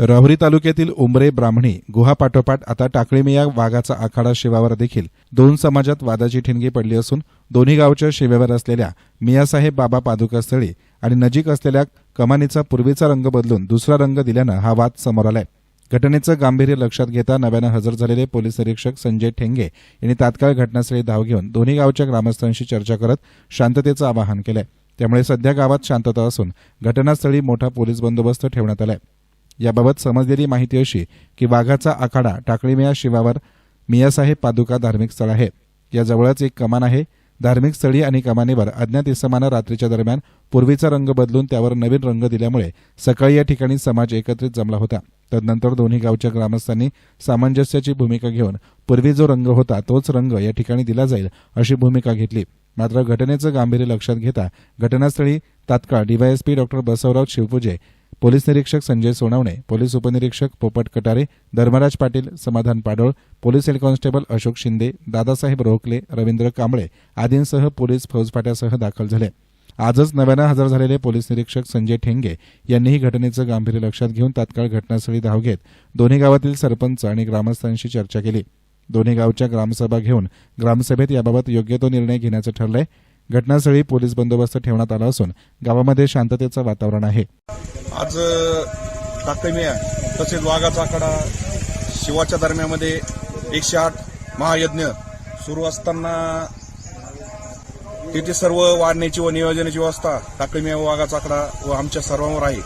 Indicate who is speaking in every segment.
Speaker 1: राहुरी तालुक्यातील उमरे ब्राह्मणी गुहापाठोपाठ आता टाकळीमिया वाघाचा आखाडा शिवावर देखील दोन समाजात वादाची ठिणगी पडली असून दोन्ही गावच्या शिवेवर असलेल्या मियासाहेब बाबा पादुकास्थळी आणि नजीक असलेल्या कमानीचा पूर्वीचा रंग बदलून दुसरा रंग दिल्यानं हा वाद समोर आलाय. घटनेचं गांभीर्य लक्षात घेता नव्यानं हजर झालेले पोलीस निरीक्षक संजय ठेंगे यांनी तात्काळ घटनास्थळी धाव घेऊन दोन्ही गावच्या ग्रामस्थांशी चर्चा करत शांततेचं आवाहन केलंय. त्यामुळे सध्या गावात शांतता असून घटनास्थळी मोठा पोलीस बंदोबस्त ठेवण्यात आलाय. याबाबत समजलेली माहिती अशी की वाघाचा आखाडा टाकळीमिया शिवावर मियासाहेब पादुका धार्मिक स्थळ आहे. याजवळच एक कमान आहे. धार्मिक स्थळी आणि कमानीवर अज्ञात इसमानं रात्रीच्या दरम्यान पूर्वीचा रंग बदलून त्यावर नवीन रंग दिल्यामुळे सकाळी या ठिकाणी समाज एकत्रित जमला होता. तदनंतर दोन्ही गावच्या ग्रामस्थांनी सामंजस्याची भूमिका घेऊन पूर्वी जो रंग होता तोच रंग या ठिकाणी दिला जाईल अशी भूमिका घेतली. मात्र घटनेचं गांभीर्य लक्षात घेता घटनास्थळी तात्काळ DYSP doctor Basavrao Shivpuje police निरीक्षक संजय सोनवणे पोलीस उपनिरीक्षक पोपट Katare Dharmaraj Patil Samadhan Padol police head constable Ashok Shinde Dadasaheb Rokhale Ravindra Kamble आदींसह पोलीस फौजफाट्यासह दाखल झाले. आजच नव्यानं हजर झालेले पोलीस निरीक्षक संजय ठेंगे यांनीही घटनेचं गांभीर्य लक्षात घेऊन तात्काळ घटनास्थळी धाव घेत दोन्ही गावातील सरपंच आणि ग्रामस्थांशी चर्चा केली. दोन्ही गावच्या ग्रामसभा घेऊन ग्रामसभेत याबाबत योग्य तो निर्णय घेण्याचं ठरलंय. घटनास्थळी पोलीस बंदोबस्त ठेवण्यात आला असून गावामध्ये शांततेचं वातावरण आहे.
Speaker 2: आज टाकमिया तसेच वाघाचा आकडा शिवाच्या दरम्यामध्ये एकशे आठ महायज्ञ सुरू असताना तिथे सर्व वाढण्याची व नियोजनाची व्यवस्था टाकमिया व वाघाचा आकडा व आमच्या सर्वांवर आहे.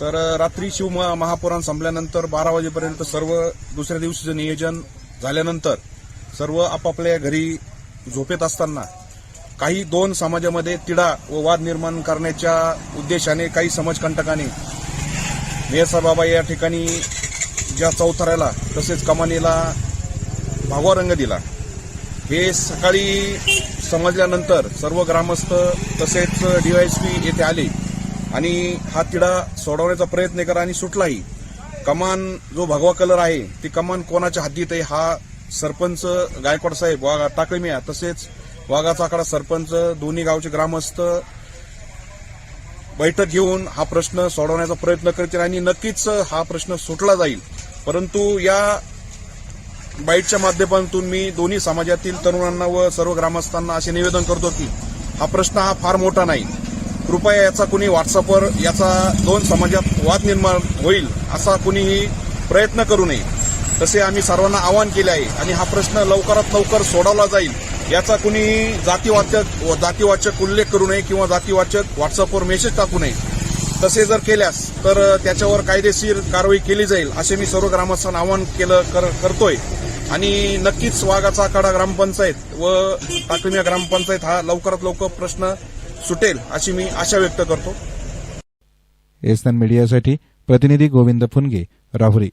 Speaker 2: तर रात्री शिव म- महापुराण संपल्यानंतर बारा वाजेपर्यंत सर्व दुसऱ्या दिवशीचं नियोजन झाल्यानंतर सर्व आपापल्या घरी झोपेत असताना काही दोन समाजामध्ये तिढा व वाद निर्माण करण्याच्या उद्देशाने काही समाजकंटकाने मेहसा बाबा या ठिकाणी ज्या चौथऱ्याला तसेच कमानीला भगवा रंग दिला. हे सकाळी समजल्यानंतर सर्व ग्रामस्थ तसेच डीवायएसपी येथे आले आणि हा तिढा सोडवण्याचा प्रयत्न करा आणि सुटलाही. कमान जो भगवा कलर आहे ती कमान कोणाच्या हद्दीत आहे हा सरपंच गायकवाड साहेब वा टाकळमिया तसेच वाघाचा आकडा सरपंच दोन्ही गावचे ग्रामस्थ बैठक घेऊन हा प्रश्न सोडवण्याचा प्रयत्न करतील आणि नक्कीच हा प्रश्न सुटला जाईल. परंतु या बाईटच्या माध्यमातून मी दोन्ही समाजातील तरुणांना व सर्व ग्रामस्थांना असे निवेदन करतो की हा प्रश्न हा फार मोठा नाही. कृपया याचा कुणी व्हॉट्सअपवर याचा दोन समाजात वाद निर्माण होईल असा कुणीही प्रयत्न करू नये. तसे आम्ही सर्वांना आवाहन केले आहे आणि हा प्रश्न लवकरात लवकर सोडवला जाईल. याचा कुणी जातीवाचक व जातीवाचक उल्लेख करू नये किंवा जातीवाचक व्हॉट्सअपवर मेसेज टाकू नये. तसे जर केल्यास तर त्याच्यावर कायदेशीर कारवाई केली जाईल असे मी सर्व ग्रामस्थांना आवाहन केलं कर- करतोय. आणि नक्कीच वाघाचा आखाडा ग्रामपंचायत व टाकळीया ग्रामपंचायत हा लवकरात लवकर प्रश्न सुटेल अशी मी आशा व्यक्त करतो.
Speaker 1: एसन मीडियासाठी प्रतिनिधी गोविंद फुनगे राहुरी.